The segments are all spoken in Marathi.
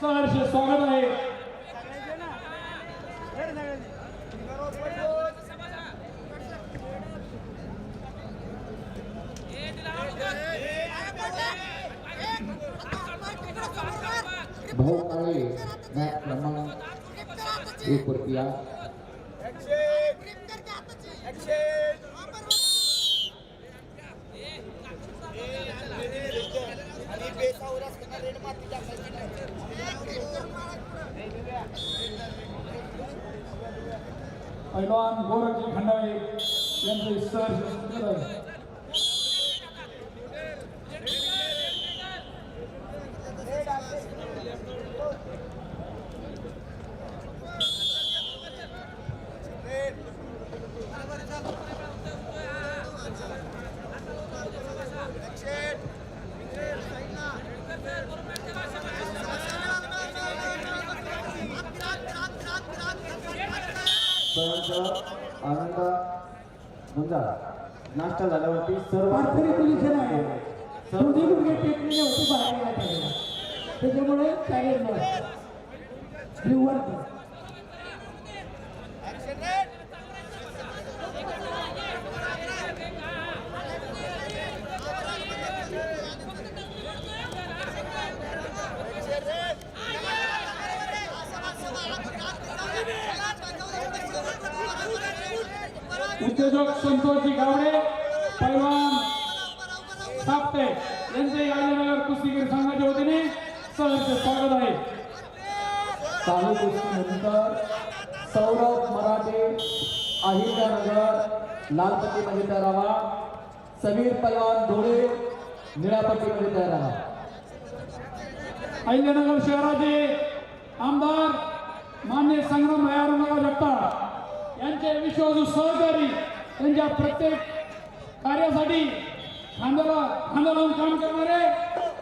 सहर्ष स्वागत आहे. भाऊ काळे मॅच क्रमांक एक वरती या 이러한 모락지 간담이 연주에 있어 주셨습니다. आनंद गुंजा नाश्ता झाल्यावरती सर्व पाथरी पोलीस आहे. दोन्ही गुडघे टेकलेले होते बाहेर त्याच्यामुळे चालेल मग उद्योजक संतोषजी गावडे पैलवान साप्ते यांचे आलेनगर कुस्तीगीर संघाच्या वतीने सहर्ष स्वागत आहे. चालू कुस्तीनंतर सौरभ मराठे अहिल्यानगर लालपट्टीमध्ये तयार राहा. समीर पलवान धुळे निळापट्टीमध्ये तयार राहा. अहिल्यानगर शहराचे आमदार मान्य संग्राम भयारंगा जगताप. यांचे विश्वासू सहकारी त्यांच्या प्रत्येक कार्यासाठी खांद्याला खांदा काम करणारे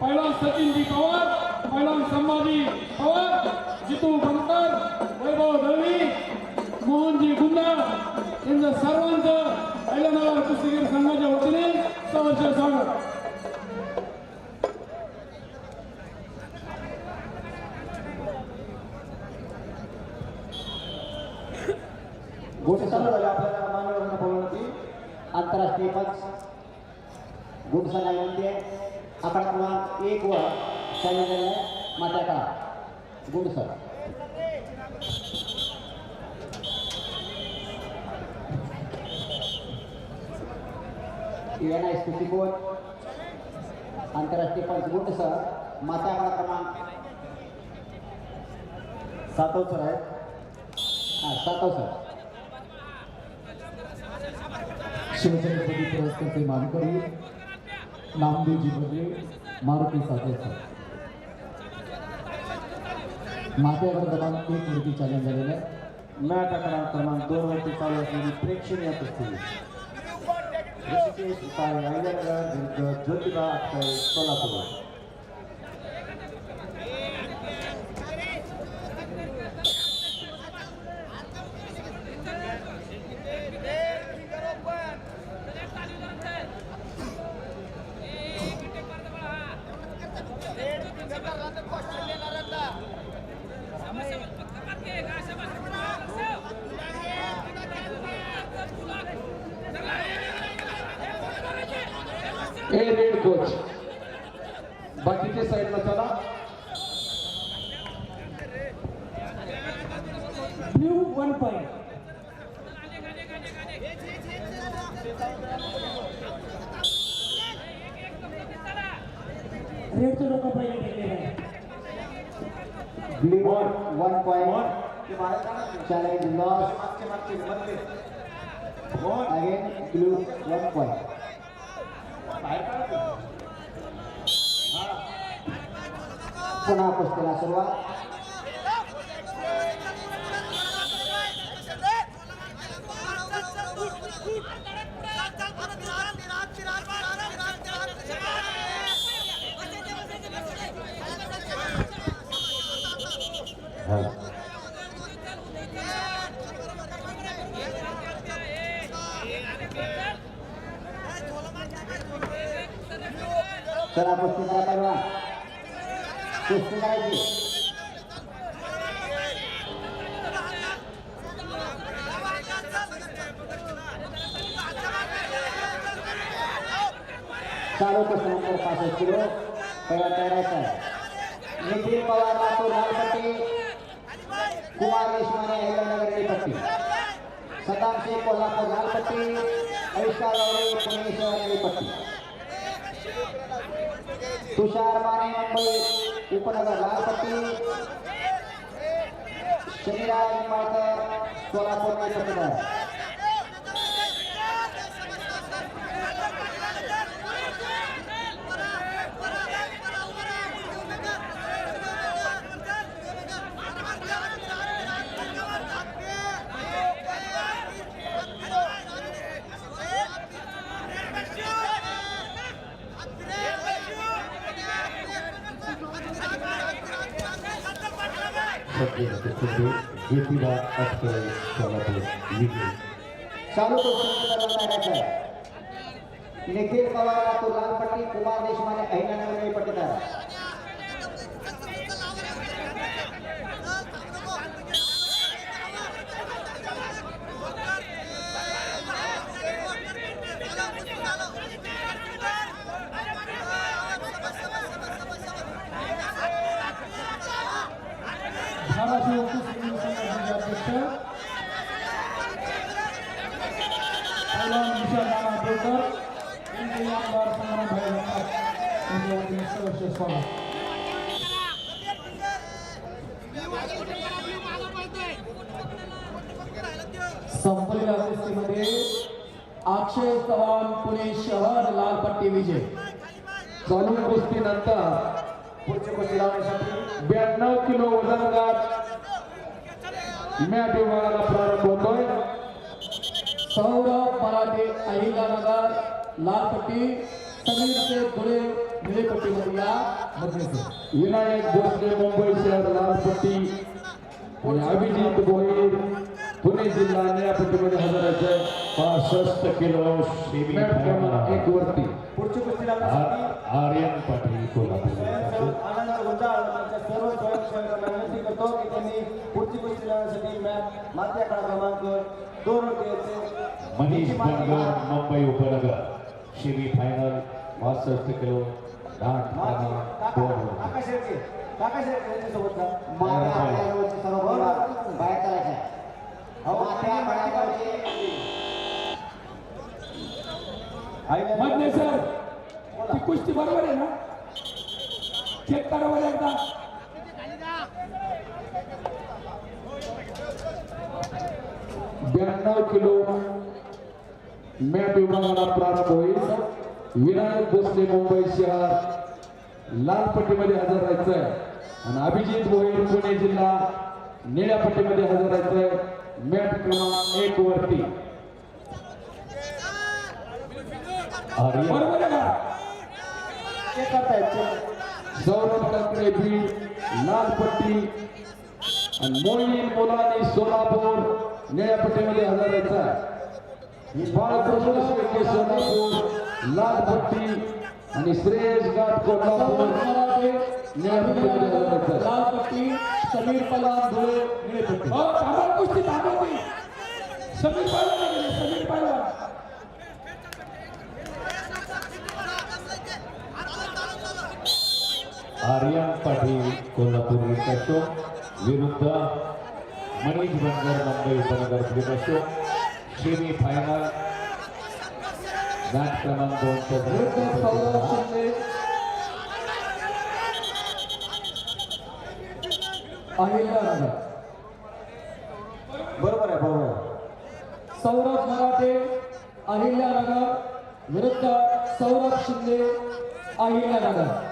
पहिला सचिनजी पवार पहिला संभाजी पवार जितू बनकर वैभव दळवी मोहनजी गुंडा यांचं सर्वांचं पहिल्या अहिल्यानगर कुस्तीगीर संघाच्या वतीने सहर्ष स्वागत गोष्ट चालू झाली आपल्याला मानवांना बोलवण्याची आंतरराष्ट्रीय पंच गुण संघा विनंती आहे आकडा क्रमांक एक वर चालू मात्या काळा गुण सर एन आय स्तुती कोण? आंतरराष्ट्रीय पंच गुण सर? मात्या आकडा क्रमांक सातव सर आहे हा सातव सर. शिवजयंती पुरस्कारचे मानकरी नामदेवजी भजे मारुती साठे सर. माथ्यावर क्रमांक एक वरती चॅलेंज झालेलं आहे. मॅट क्रमांक दोन वरती चालू असलेली प्रेक्षणीय कुस्ती ऋषिकेश उतारे अहिल्यानगर विरुद्ध ज्योतिबा अक्षय सोलापूर ए साईडला चला. ब्ल्यू वन पॉईंट रेडचं लोक पहिले टेकलेलं आहे blue one point challenge loss again blue one point पुन्हा कुस्तीला सुरुवात चला कुस्ती करा चालू कसं नंबर पाच किलो पहिला तयारायचा नितीन पवार लातूर लालपट्टी कुमार रेशमाने अहिल्यानगर रेडीपट्टी सदाम सिंग कोल्हापूर लालपट्टी अविष्कार रावळे पुणे शहर रेडीपट्टी तुषार माने मुंबई उपनगर लालपट्टी शनिराज निंबाळकर सोलापूर ज्योतिबा अटकळ सोलापूर विजय चालू क्रमांक निखिल पवार लातूर लालपट्टी कुमार देशमाने अहिल्यानगर निळपट्टीदार धाराशिव कुस्ती संघटनेचे अध्यक्ष पैलवान विशाल नाना देवकर यांचे आमदार संग्रामभाई जगताप यांच्या स्वागत संपलेल्या कुस्तीमध्ये अक्षय चव्हाण पुणे शहर लालपट्टी विजय. चालू कुस्तीनंतर पुढच्या कुस्ती लावण्यासाठी ब्याण्णव किलो वजनगार मॅट विभागाला प्रारंभ होतोय. सौरभ मराठे अहिल्यानगर लालपट्टी समीर शेख धुळे निळेपट्टीमध्ये या विनायक भोसले मुंबई शहर लालपट्टी. आणि अभिजित भोईर पुणे जिल्हा निळापट्टीमध्ये हजर आहे पासष्ट किलो एक वरती. पुढची आर्यन पाटील कोल्हापूर. स्वयंसेवक आनंद गुंजाळ यांच्या सर्व स्वयंसेवकांना विनंती करतो की त्यांनी पुढची कुस्ती लावण्यासाठी मॅच माती आकडा क्रमांक दोन वरती यायचे मनीष बनगर मुंबई उपनगर. सेमी फायनल पासष्ट किलो दोन काका शेळके. काका शेळके यांच्यासोबत का माती आकड्यावरचे मधले सर. ती कुस्ती बरोबर आहे ना? चेक करा बरं एकदा ब्याण्णव किलो मॅट विभागाला प्रारंभ होईल. विनायक भोसले मुंबई शहर लालपट्टीमध्ये हजर राहायचं आहे आणि अभिजित भोईर पुणे जिल्हा निळ्या पट्टीमध्ये हजर राहायचं आहे मॅट क्रमांक एक वरती. बरोबर आहे चेक करतायत सौरभ काकडे बीड लालपट्टी आणि मोईन मुलानी सोलापूर निळ्या पट्टीमध्ये हजर आहे बाळकृष्ण सोलापूर लालपट्टी आणि श्रेयस घाट कोल्हापूर निळ्या पट्टीमध्ये हजर लालपट्टी समीर पलान धुळे निळेपट्टी हो कुस्ती समीर पाहिलं गेले समीर पाहिलं आर्यन पाटील कोल्हापूर विकासो विरुद्ध मनीष बनगर मुंबई उपनगर विकासो सेमी फायनल मॅच क्रमांक विरुद्ध सौरभ दोन शिंदे. अहिल्यानगर बरोबर आहे बरोबर सौरभ मराठे अहिल्यानगर विरुद्ध सौरभ शिंदे अहिल्यानगर.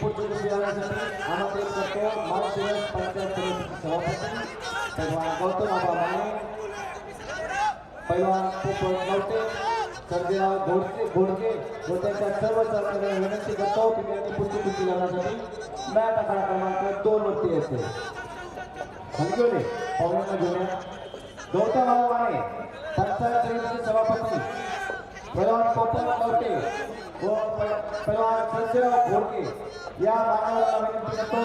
पुढची कुस्ती लावण्यासाठी आमंत्रित करतो माळशिरस पंचायत सभापती पैलवान गौतम आबा माने पैलवान पोपट गवटे सर्जेराव घोडके घोडके व त्यांच्या सर्व सहकार्यांना विनंती करतो की त्यांनी पुढची कुस्ती मॅट आकडा क्रमांक दोन वरती येते खाली पाहुण्यांना घेऊन गौतम आबा माने पंचायत समितीचे सभापती पैलवान पोपट व परिवार सदस्य घोडके या मानवाला विनंती करतो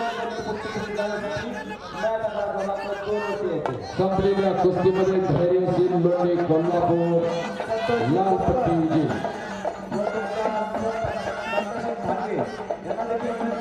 संपलेल्या कुस्तीमध्ये धैर्यशील लोटे कोल्हापूर लाल पट्टी विजय यांना देखील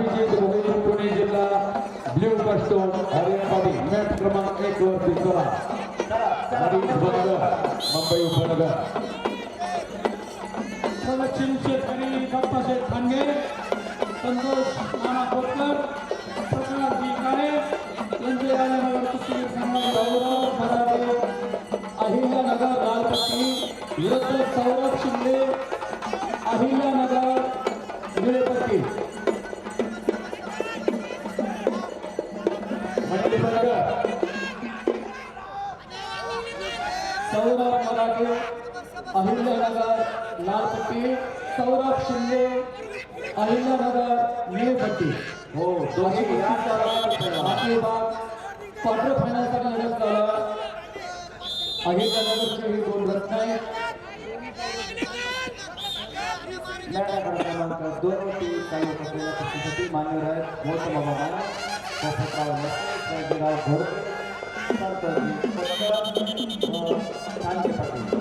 अभिजित भोईर पुणे जिल्हा ब्ल्यू कस्टोन हरियाणा मॅच क्रमांक एक वरती चला. हरीश मुंबई उपनगर. सचिन शेतकरी बाप्पासाहेब खानगे संतोष नाना खोतकर प्रकाश जी काळे यांचे राजानगर कुस्ती संघाचे गौरव भराडे अहिल्यानगर लालपट्टी विरुद्ध सौरभ शिंदे अहिल्यानगर अहिल्यानगर निळपट्टी हो दोन्ही बाकी भाग क्वार्टर फायनलसाठी लढत झाला अहिल्यानगरचे हे दोन रत्न आहेत दोन वरती काही असलेल्या मान्यवर आहेत मोठं बाबा घोडके पाटील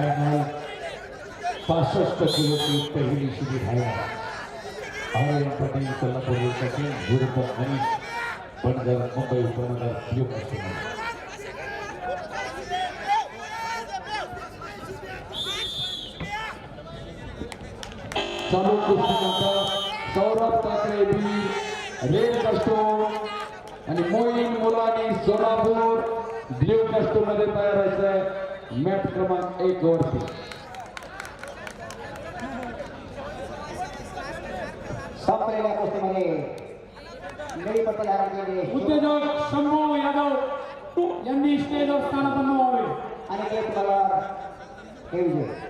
फायनल पासष्ट किलोची पहिली शिबी आहे आर्यन पाटील कोल्हापूर विरुद्ध विरुद्ध गणेश मुंबई उपनगर योग चालू कुस्तीनंतर सौरभ ठाकरे बी. रेड कस्टोन आणि मोईन मुलानी सोलापूर ब्ल्यू कस्टोनमध्ये तयार व्हायचं आहे मॅच क्रमांक एक वरती. संपलेल्या पट्टी धारण केलेली उद्योजक शंभू यादव यांनी स्टेजवर स्थानापन्न व्हावे आणि एक पगार हे विजय.